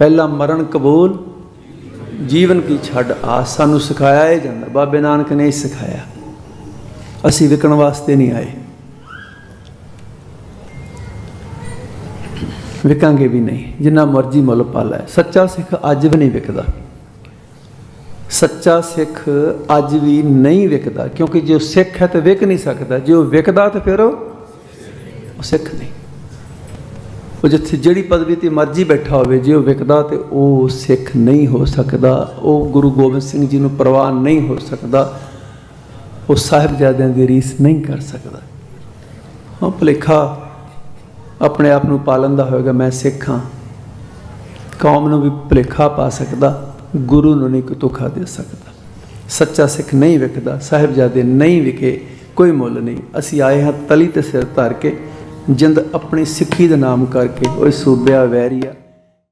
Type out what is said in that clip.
ਪਹਿਲਾ ਮਰਨ ਕਬੂਲ, ਜੀਵਨ ਕੀ ਛੱਡ ਆਸ ਸਾਨੂੰ ਸਿਖਾਇਆ ਇਹ ਜਾਂਦਾ। ਬਾਬੇ ਨਾਨਕ ਨੇ ਸਿਖਾਇਆ। ਅਸੀਂ ਵਿਕਣ ਵਾਸਤੇ ਨਹੀਂ ਆਏ। ਵਿਕਾਂਗੇ ਵੀ ਨਹੀਂ। ਜਿੰਨਾ ਮਰਜ਼ੀ ਮੁੱਲ ਪਾ ਲੈ। ਸੱਚਾ ਸਿੱਖ ਅੱਜ ਵੀ ਨਹੀਂ ਵਿਕਦਾ। ਸੱਚਾ ਸਿੱਖ ਅੱਜ ਵੀ ਨਹੀਂ ਵਿਕਦਾ। ਕਿਉਂਕਿ ਜੇ ਉਹ ਸਿੱਖ ਹੈ ਤਾਂ ਵਿਕ ਨਹੀਂ ਸਕਦਾ। ਜੇ ਉਹ ਵਿਕਦਾ ਤਾਂ ਫਿਰ ਉਹ ਸਿੱਖ ਨਹੀਂ। ਉਹ ਜਿੱਥੇ ਜਿਹੜੀ ਪਦਵੀ ਤੇ ਮਰਜ਼ੀ ਬੈਠਾ ਹੋਵੇ, ਜੇ ਉਹ ਵਿਕਦਾ ਤੇ ਉਹ ਸਿੱਖ ਨਹੀਂ ਹੋ ਸਕਦਾ, ਉਹ ਗੁਰੂ ਗੋਬਿੰਦ ਸਿੰਘ ਜੀ ਨੂੰ ਪ੍ਰਵਾਨ ਨਹੀਂ ਹੋ ਸਕਦਾ, ਉਹ ਸਾਹਿਬਜ਼ਾਦਿਆਂ ਦੀ ਰੀਸ ਨਹੀਂ ਕਰ ਸਕਦਾ। ਉਹ ਭੁਲੇਖਾ ਆਪਣੇ ਆਪ ਨੂੰ ਪਾਲਣ ਦਾ ਹੋਵੇਗਾ ਮੈਂ ਸਿੱਖ ਹਾਂ। ਕੌਮ ਨੂੰ ਵੀ ਭੁਲੇਖਾ ਪਾ ਸਕਦਾ, ਗੁਰੂ ਨੂੰ ਨਹੀਂ ਕੋਈ ਧੋਖਾ ਦੇ ਸਕਦਾ। ਸੱਚਾ ਸਿੱਖ ਨਹੀਂ ਵਿਕਦਾ, ਸਾਹਿਬਜ਼ਾਦੇ ਨਹੀਂ ਵਿਕੇ, ਕੋਈ ਮੁੱਲ ਨਹੀਂ। ਅਸੀਂ ਆਏ ਹਾਂ ਤਲੀ ਤੇ ਸਿਰ ਧਰ ਕੇ ਜਿੰਦ ਆਪਣੀ ਸਿੱਖੀ ਦਾ ਨਾਮ ਕਰਕੇ ਓਏ ਸੂਬਿਆ ਵੈਰੀਆ